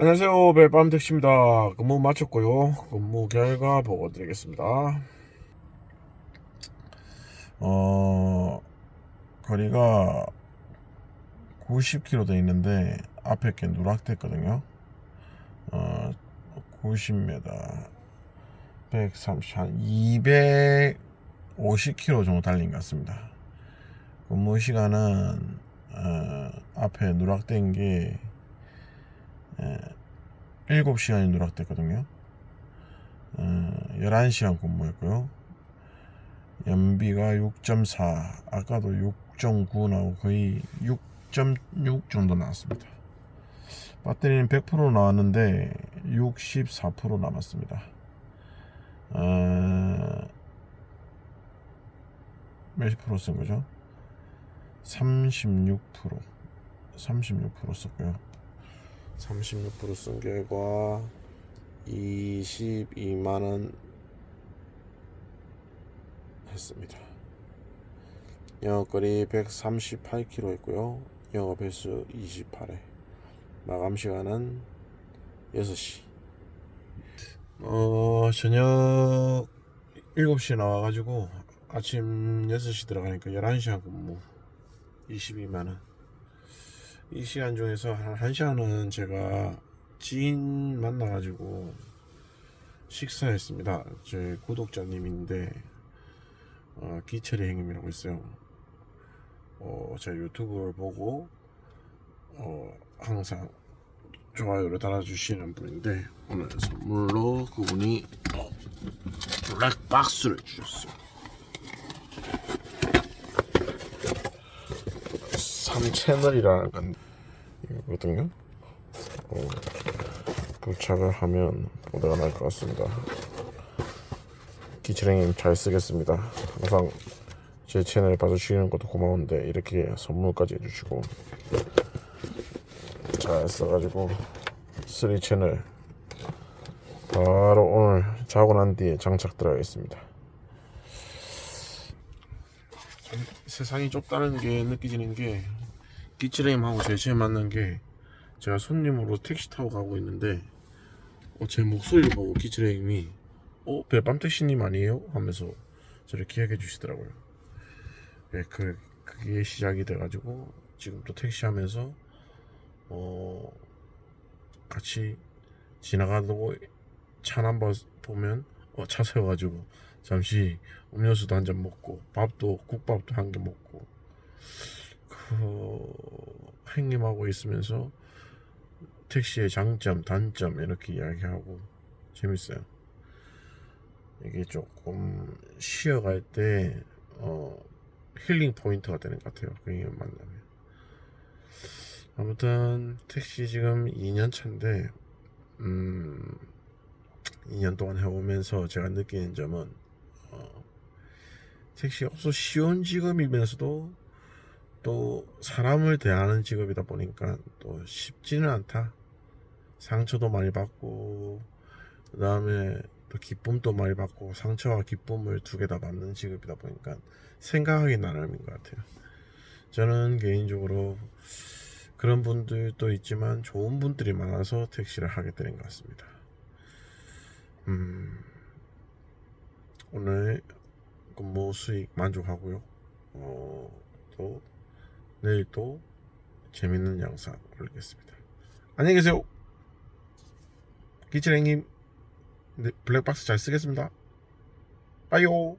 안녕하세요. 벨밤 택시입니다. 근무 마쳤고요. 근무 결과 보고 드리겠습니다. 어, 거리가 90km 돼 있는데 앞에 게 누락됐거든요. 어, 90m, 130, 한 250km 정도 달린 것 같습니다. 근무 시간은 어, 앞에 누락된 게 예, 7시간이 누락됐거든요. 어, 11시간 근무했고요. 연비가 6.4, 아까도 6.9 나오고 거의 6.6 정도 나왔습니다. 배터리는 100% 나왔는데 64% 남았습니다. 어, 몇 프로 쓴 거죠? 36% 36% 썼고요. 36%쓴 결과 22만 원 했습니다. 영업거리 138km 있고요. 영업 횟수 28회. 마감 시간은 6시. 어, 저녁 7시에 나와가지고 아침 6시 들어가니까 11시간 근무 22만원. 이 시간 중에서 한 1시간은 제가 지인 만나가지고 식사했습니다. 제 구독자님인데 어, 기철이 행님이라고 있어요. 어, 제 유튜브를 보고 어, 항상 좋아요를 달아주시는 분인데 오늘 선물로 그분이 어, 블랙박스를 주셨어요. 3채널이라는 건 이거거든요. 어, 부착을 하면 보다가 날 것 같습니다. 기철행님 잘 쓰겠습니다. 항상 제 채널 봐주시는 것도 고마운데 이렇게 선물까지 해주시고 잘 써가지고 3 채널 바로 오늘 자고 난 뒤에 장착 들어가겠습니다. 세상이 좁다는 게 느껴지는 게 기치레임하고 제 처음 만난 게 제가 손님으로 택시 타고 가고 있는데 어, 제 목소리를 보고 기치레임이 어? 배밤 택시님 아니에요? 하면서 저를 기억해 주시더라고요 예, 그, 그게 시작이 돼가지고 지금 또 택시 하면서 어 같이 지나가고 차 한 번 보면 어, 차 세워가지고 잠시 음료수도 한 잔 먹고 밥도 국밥도 한 개 먹고 그 행님하고 있으면서 택시의 장점 단점 이렇게 이야기하고 재밌어요. 이게 조금 쉬어갈 때 어, 힐링 포인트가 되는 것 같아요. 그 인연 만나면. 아무튼 택시 지금 2년 차인데 음 2년 동안 해오면서 제가 느끼는 점은 어, 택시가 없어 쉬운 직업이면서도 또 사람을 대하는 직업이다 보니까 또 쉽지는 않다. 상처도 많이 받고 그 다음에 또 기쁨도 많이 받고 상처와 기쁨을 두 개 다 받는 직업이다 보니까 생각하기 나름인 것 같아요. 저는 개인적으로 그런 분들도 있지만 좋은 분들이 많아서 택시를 하게 되는 것 같습니다. 음, 오늘 근무 수익 만족하고요. 어, 또 내일 또 재밌는 영상 올리겠습니다. 안녕히 계세요. 기철행님 네, 블랙박스 잘 쓰겠습니다. 빠이요.